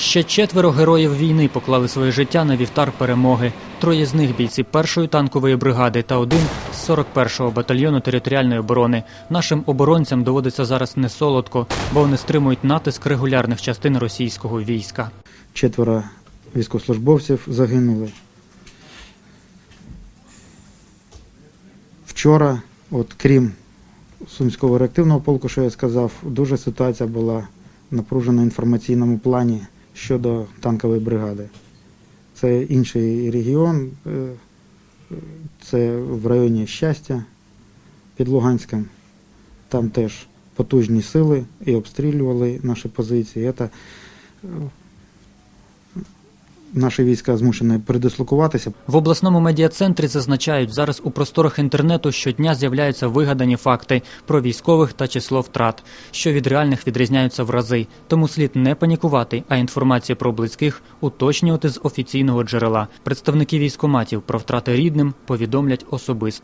Ще четверо героїв війни поклали своє життя на вівтар перемоги. Троє з них бійці першої танкової бригади та один з 41-го батальйону територіальної оборони. Нашим оборонцям доводиться зараз не солодко, бо вони стримують натиск регулярних частин російського війська. четверо військовослужбовців загинули. Вчора, от крім Сумського реактивного полку, що я сказав, дуже ситуація була напружена в інформаційному плані щодо танкової бригади. Це інший регіон, е, е, це в районі щастя під Луганськом. Там теж потужні сили і обстрілювали наші позиції. Це наші війська змушені передислокуватися. В обласному медіа-центрі зазначають, зараз у просторах інтернету щодня з'являються вигадані факти про військових та число втрат, що від реальних відрізняються в рази. Тому слід не панікувати, а інформацію про близьких уточнювати з офіційного джерела. Представники військоматів про втрати рідним повідомлять особисто.